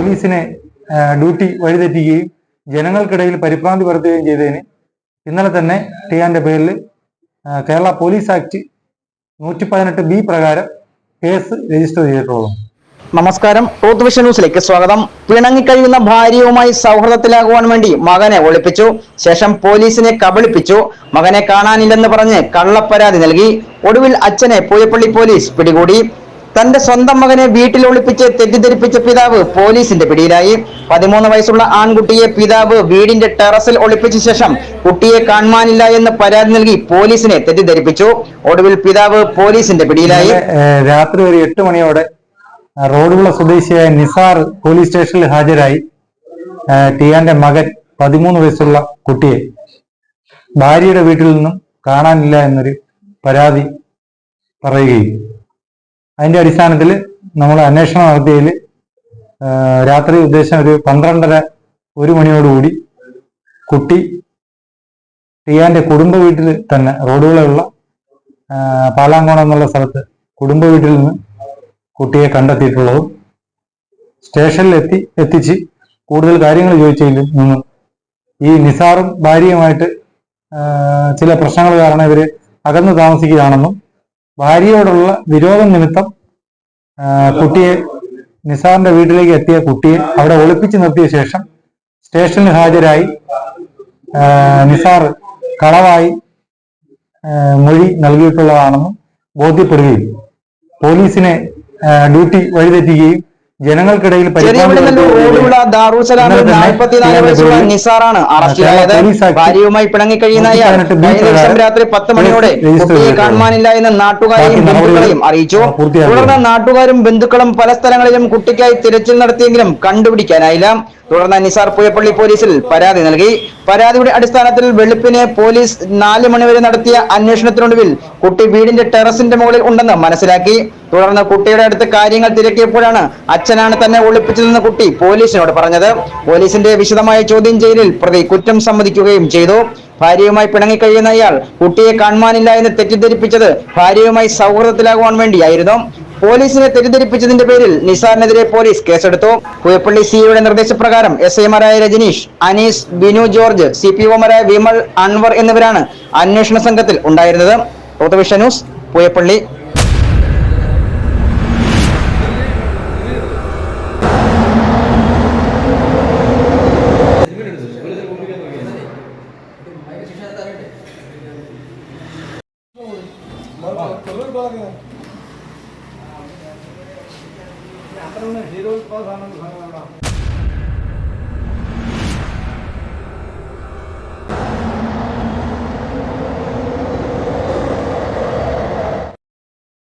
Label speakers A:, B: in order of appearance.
A: പോലീസിനെ ഡ്യൂട്ടി വഴിതെറ്റിക്കുകയും ജനങ്ങൾക്കിടയിൽ പരിഭ്രാന്തി പരത്തുകയും ചെയ്തതിന് ഇന്നലെ തന്നെ ടിയാന്റെ പേരിൽ കേരള പോലീസ് ആക്ട് നൂറ്റി പതിനെട്ട് ബി പ്രകാരം കേസ് രജിസ്റ്റർ ചെയ്തിട്ടുള്ളത്
B: നമസ്കാരം. റൂത്ത് വിഷൻ ന്യൂസിലേക്ക് സ്വാഗതം. പിണങ്ങിക്കഴിയുന്ന ഭാര്യയുമായി സൗഹൃദത്തിലാകുവാൻ വേണ്ടി മകനെ ഒളിപ്പിച്ചു. ശേഷം പോലീസിനെ കബളിപ്പിച്ചു. മകനെ കാണാനില്ലെന്ന് പറഞ്ഞ് കള്ളപ്പരാതി നൽകി. ഒടുവിൽ അച്ഛനെ പൂയപ്പള്ളി പോലീസ് പിടികൂടി. തന്റെ സ്വന്തം മകനെ വീട്ടിൽ ഒളിപ്പിച്ച് തെറ്റിദ്ധരിപ്പിച്ച പിതാവ് പോലീസിന്റെ പിടിയിലായി. പതിമൂന്ന് വയസ്സുള്ള ആൺകുട്ടിയെ പിതാവ് വീടിന്റെ ടെറസിൽ ഒളിപ്പിച്ച ശേഷം കുട്ടിയെ കാണുവാനില്ല എന്ന് പരാതി നൽകി പോലീസിനെ തെറ്റിദ്ധരിപ്പിച്ചു. ഒടുവിൽ പിതാവ് പോലീസിന്റെ പിടിയിലായി.
A: രാത്രി ഒരു എട്ട് മണിയോടെ റോഡുള്ള സ്വദേശിയായ നിസാർ പോലീസ് സ്റ്റേഷനിൽ ഹാജരായി. ടിയാന്റെ മകൻ പതിമൂന്ന് വയസ്സുള്ള കുട്ടിയെ. ഭാര്യയുടെ വീട്ടിൽ നിന്നും കാണാനില്ല എന്നൊരു പരാതി പറയുകയും അതിന്റെ അടിസ്ഥാനത്തിൽ നമ്മൾ അന്വേഷണം നടത്തിയതിൽ രാത്രി ഉദ്ദേശം ഒരു പന്ത്രണ്ടര ഒരു മണിയോടുകൂടി കുട്ടി ടിയാന്റെ കുടുംബ വീട്ടിൽ തന്നെ റോഡുകളുള്ള പാലാങ്കോണം എന്നുള്ള സ്ഥലത്ത് കുടുംബ വീട്ടിൽ നിന്ന് കുട്ടിയെ കണ്ടെത്തിയിട്ടുള്ളതും സ്റ്റേഷനിൽ എത്തി എത്തിച്ച് കൂടുതൽ കാര്യങ്ങൾ ചോദിച്ചതിൽ നിന്നും ഈ നിസാറും ഭാര്യയുമായിട്ട് ചില പ്രശ്നങ്ങൾ കാരണം ഇവർ അകന്നു താമസിക്കുകയാണെന്നും ഭാര്യയോടുള്ള വിരോധം നിമിത്തം കുട്ടിയെ നിസാറിന്റെ വീട്ടിലേക്ക് എത്തിയ കുട്ടിയെ അവിടെ ഒളിപ്പിച്ചു നിർത്തിയ ശേഷം സ്റ്റേഷനിൽ ഹാജരായി നിസാർ കളവായി മൊഴി നൽകിയിട്ടുള്ളതാണെന്നും ബോധ്യപ്പെടുകയും പോലീസിനെ ഡ്യൂട്ടി വഴിതെറ്റിക്കുകയും ജനങ്ങൾക്കിടയിൽ
B: റോഡിലുള്ള ദാറുസലാമിൽ നാൽപ്പത്തിനാല് വയസ്സുള്ള നിസാറാണ് അറസ്റ്റിലായത്. ഭാര്യയുമായി പിണങ്ങിക്കഴിയുന്ന അയാൾ കഴിഞ്ഞ ദിവസം രാത്രി പത്ത് മണിയോടെ കുട്ടിയെ. കാണുവാനില്ല എന്ന് നാട്ടുകാരെയും ബന്ധുക്കളെയും അറിയിച്ചു. തുടർന്ന് നാട്ടുകാരും ബന്ധുക്കളും പല സ്ഥലങ്ങളിലും കുട്ടിക്കായി തിരച്ചിൽ നടത്തിയെങ്കിലും കണ്ടുപിടിക്കാനായില്ല. തുടർന്ന് നിസാർ പുയപ്പള്ളി പോലീസിൽ പരാതി നൽകി. പരാതിയുടെ അടിസ്ഥാനത്തിൽ വെളുപ്പിനെ പോലീസ് നാല് മണിവരെ നടത്തിയ അന്വേഷണത്തിനൊടുവിൽ കുട്ടി വീടിന്റെ ടെറസിന്റെ മുകളിൽ ഉണ്ടെന്ന് മനസ്സിലാക്കി. തുടർന്ന് കുട്ടിയുടെ അടുത്ത് കാര്യങ്ങൾ തിരക്കിയപ്പോഴാണ് അച്ഛനാണ് തന്നെ ഒളിപ്പിച്ചതെന്ന് കുട്ടി പോലീസിനോട് പറഞ്ഞത്. പോലീസിന്റെ വിശദമായ ചോദ്യം ചെയ്യലിൽ പ്രതി കുറ്റം സമ്മതിക്കുകയും ചെയ്തു. ഭാര്യയുമായി പിണങ്ങിക്കഴിയുന്ന ഇയാൾ കുട്ടിയെ കാണുവാനില്ല എന്ന് തെറ്റിദ്ധരിപ്പിച്ചത് ഭാര്യയുമായി സൗഹൃദത്തിലാകുവാൻ വേണ്ടിയായിരുന്നു. പോലീസിനെ തെറ്റിദ്ധരിപ്പിച്ചതിന്റെ പേരിൽ നിസാറിനെതിരെ പോലീസ് കേസെടുത്തു. പുയപ്പള്ളി സിയുടെ നിർദ്ദേശപ്രകാരം എസ് ഐമാരായ Rajneesh Anees Binu George C P ഒമാരായ Vimal Anwar എന്നിവരാണ് അന്വേഷണ സംഘത്തിൽ ഉണ്ടായിരുന്നത്. റോത്തവിഷ ന്യൂസ് പുയപ്പള്ളി
C: అక్కడ ఉన్న హీరోల కోసం ఆనంద